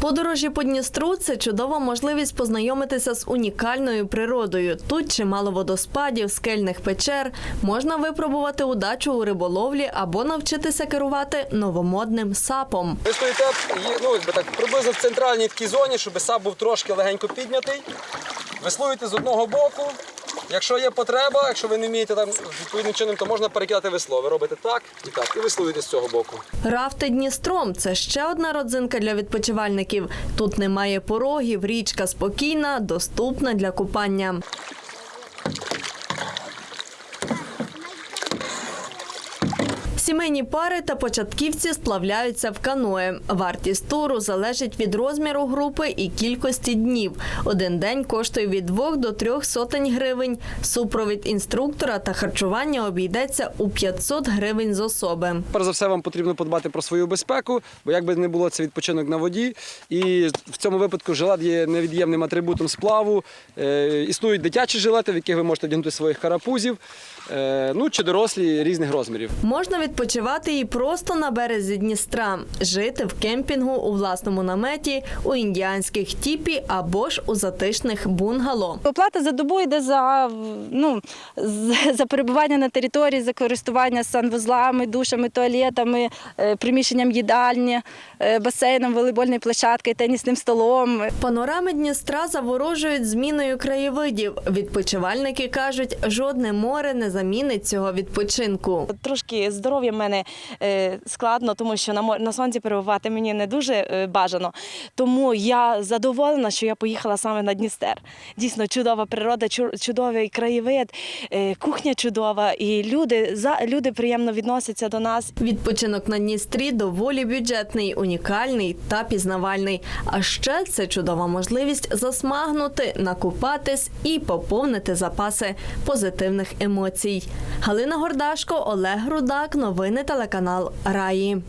Подорожі по Дністру це чудова можливість познайомитися з унікальною природою. Тут чимало водоспадів, скельних печер. Можна випробувати удачу у риболовлі або навчитися керувати новомодним сапом. Ви стоїте ну, якби так, приблизно в центральній такій зоні, щоб сап був трошки легенько піднятий. Веслуєте з одного боку. Якщо є потреба, якщо ви не вмієте там відповідним чином, то можна перекидати весло. Ви робите так і так, і веслуєте з цього боку. Рафти Дністром це ще одна родзинка для відпочивальників. Тут немає порогів, річка спокійна, доступна для купання. Сімейні пари та початківці сплавляються в каное. Вартість туру залежить від розміру групи і кількості днів. Один день коштує від 2 до 3 сотень гривень. Супровід інструктора та харчування обійдеться у 500 гривень з особи. Перш за все, вам потрібно подбати про свою безпеку, бо як би не було це відпочинок на воді. І в цьому випадку жилет є невід'ємним атрибутом сплаву. Е, існують дитячі жилети, в яких ви можете вдягнути своїх карапузів, е, ну чи дорослі різних розмірів. Можна відпочивати і просто на березі Дністра, жити в кемпінгу у власному наметі, у індіанських тіпі або ж у затишних бунгало. Оплата за добу йде за, ну, за перебування на території, за користування санвузлами, душами, туалетами, е, приміщенням їдальні, е, басейном, волейбольною площадкою, тенісним столом. Панорами Дністра заворожують зміною краєвидів. Відпочивальники кажуть, жодне море не замінить цього відпочинку. Трошки здоров'я в мене е, складно, тому що на, сонці перебувати мені не дуже е, бажано. Тому я задоволена, що я поїхала саме на Дністер. Дійсно, чудова природа, чу- чудовий краєвид, е, кухня чудова, і люди, за, люди приємно відносяться до нас. Відпочинок на Дністрі доволі бюджетний, унікальний та пізнавальний. А ще це чудова можливість засмагнути, накупатись і поповнити запаси позитивних емоцій. Галина Гордашко, Олег Рудак, новини телеканал Раї.